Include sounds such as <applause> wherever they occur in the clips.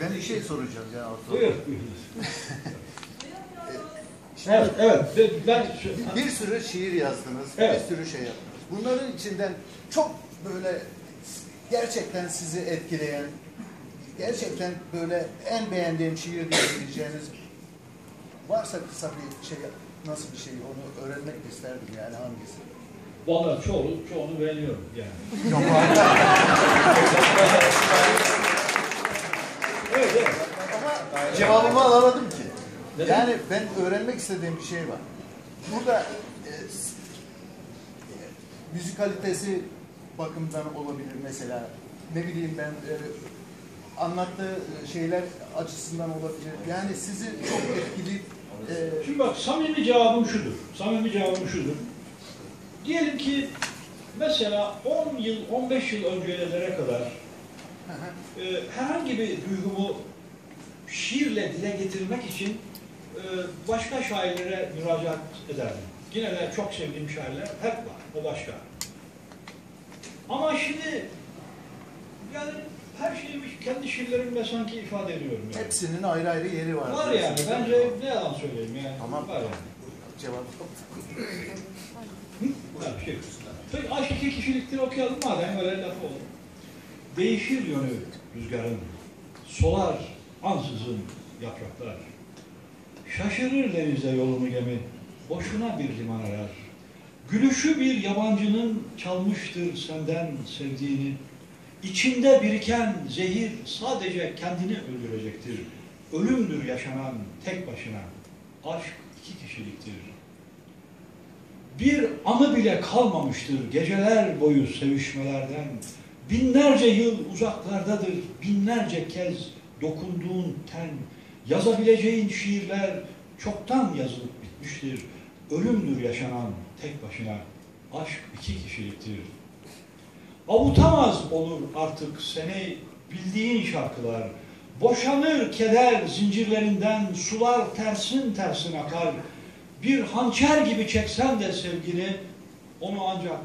Ben bir şey soracağım ya. Buyur. <laughs> evet, evet. Ben, ben Bir sürü şiir yazdınız, Evet. bir sürü şey yaptınız. Bunların içinden çok böyle gerçekten sizi etkileyen, gerçekten böyle en beğendiğim şiir diyebileceğiniz varsa kısa bir şey, nasıl bir şey onu öğrenmek isterdim yani hangisi? Vallahi çoğunu, çoğunu beğeniyorum yani. Evet, evet. Ama cevabımı alamadım ki. Neden? Yani ben öğrenmek istediğim bir şey var. Burada e, e, müzikalitesi bakımından olabilir mesela. Ne bileyim ben e, anlattığı şeyler açısından olabilir. Yani sizi çok etkili e, Şimdi bak samimi cevabım şudur. Samimi cevabım şudur. Diyelim ki mesela 10 yıl, 15 yıl öncelere kadar e, herhangi bir duygumu şiirle dile getirmek için e, başka şairlere müracaat ederdim. Yine de çok sevdiğim şairler hep var. O başka. Ama şimdi yani her şeyi kendi şiirlerimle sanki ifade ediyorum. Yani. hepsinin ayrı ayrı yeri var. Var yani. Bence ne yalan söyleyeyim yani. Tamam. Var yani. Cevap. <laughs> Ha, bir şey yok. Peki aşk iki kişiliktir okuyalım madem öyle laf olur. Değişir yönü rüzgarın, solar ansızın yapraklar. Şaşırır denizde yolunu gemi, boşuna bir liman arar. Gülüşü bir yabancının çalmıştır senden sevdiğini. İçinde biriken zehir sadece kendini öldürecektir. Ölümdür yaşanan tek başına. Aşk iki kişiliktir. Bir anı bile kalmamıştır geceler boyu sevişmelerden. Binlerce yıl uzaklardadır, binlerce kez dokunduğun ten. Yazabileceğin şiirler çoktan yazılıp bitmiştir. Ölümdür yaşanan tek başına. Aşk iki kişiliktir. Avutamaz olur artık seni bildiğin şarkılar. Boşanır keder zincirlerinden, sular tersin tersin akar. Bir hançer gibi çeksen de sevgini, onu ancak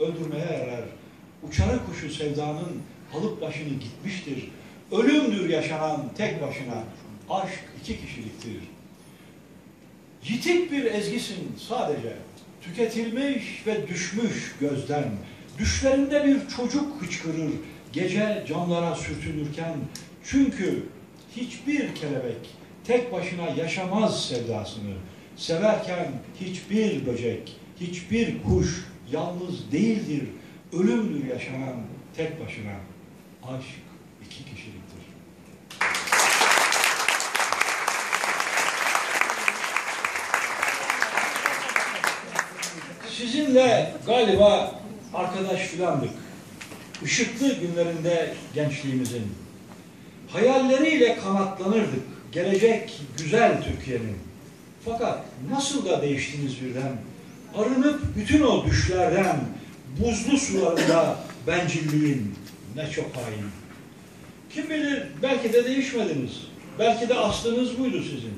öldürmeye yarar. Uçarı kuşu sevdanın alıp başını gitmiştir. Ölümdür yaşanan tek başına. Aşk iki kişiliktir. Yitik bir ezgisin sadece. Tüketilmiş ve düşmüş gözden. Düşlerinde bir çocuk hıçkırır. Gece camlara sürtünürken. Çünkü hiçbir kelebek tek başına yaşamaz sevdasını. Severken hiçbir böcek, hiçbir kuş yalnız değildir. Ölümdür yaşanan tek başına. Aşk iki kişiliktir. Sizinle galiba arkadaş filandık. Işıklı günlerinde gençliğimizin. Hayalleriyle kanatlanırdık. Gelecek güzel Türkiye'nin. Fakat nasıl da değiştiniz birden. Arınıp bütün o düşlerden, buzlu sularında <laughs> bencilliğin ne çok hain. Kim bilir belki de değişmediniz. Belki de aslınız buydu sizin.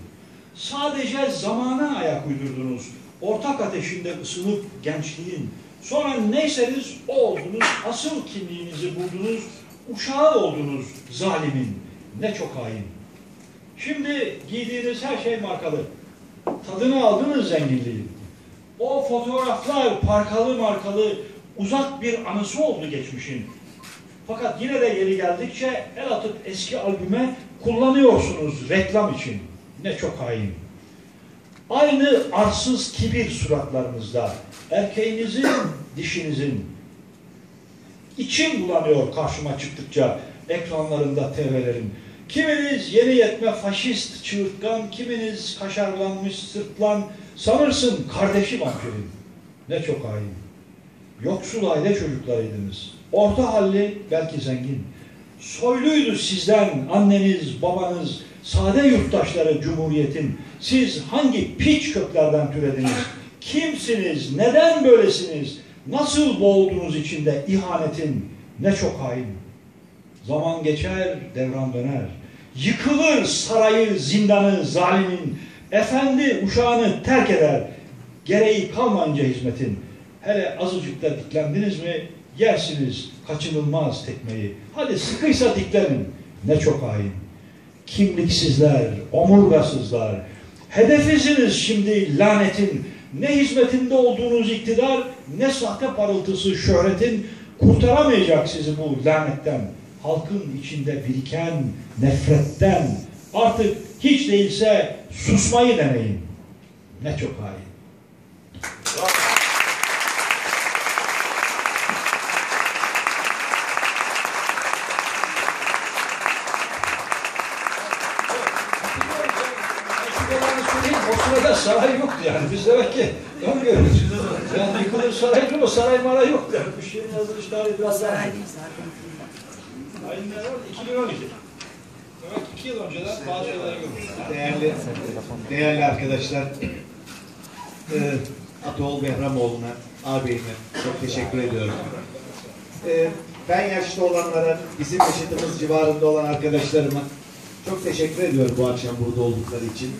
Sadece zamana ayak uydurdunuz. Ortak ateşinde ısınıp gençliğin. Sonra neyseniz o oldunuz. Asıl kimliğinizi buldunuz. Uşağı oldunuz zalimin. Ne çok hain. Şimdi giydiğiniz her şey markalı. Tadını aldınız zenginliğin. O fotoğraflar parkalı markalı uzak bir anısı oldu geçmişin. Fakat yine de yeri geldikçe el atıp eski albüme kullanıyorsunuz reklam için. Ne çok hain. Aynı arsız kibir suratlarınızda. Erkeğinizin, dişinizin. İçim bulanıyor karşıma çıktıkça ekranlarında TV'lerin. Kiminiz yeni yetme faşist çığırtkan, kiminiz kaşarlanmış sırtlan, sanırsın kardeşi vampirin. Ne çok hain. Yoksul aile çocuklarıydınız. Orta halli belki zengin. Soyluydu sizden anneniz, babanız, sade yurttaşları Cumhuriyet'in. Siz hangi piç köklerden türediniz? Kimsiniz? Neden böylesiniz? Nasıl boğuldunuz içinde ihanetin? Ne çok hain. Zaman geçer, devran döner. Yıkılır sarayı, zindanı, zalimin. Efendi uşağını terk eder. Gereği kalmayınca hizmetin. Hele azıcık da diklendiniz mi yersiniz kaçınılmaz tekmeyi. Hadi sıkıysa diklerin. Ne çok hain. Kimliksizler, omurgasızlar. Hedefisiniz şimdi lanetin. Ne hizmetinde olduğunuz iktidar, ne sahte parıltısı şöhretin kurtaramayacak sizi bu lanetten. Halkın içinde biriken nefretten artık hiç değilse susmayı deneyin. Ne çok hain. Sırada saray yoktu yani. Biz demek ki öngörüyoruz. Yani yıkılır saray ama saray maray yoktu. Yani. Bu şeyin yazılış tarihi biraz daha. Saray. Öyle. 2012. Demek iki yıl önceden bazı şeyleri görmüş. Değerli, değerli arkadaşlar, e, Ataol Behramoğlu'na, ağabeyime çok teşekkür ediyorum. E, ben yaşlı olanlara, bizim yaşıtımız civarında olan arkadaşlarıma çok teşekkür ediyorum bu akşam burada oldukları için.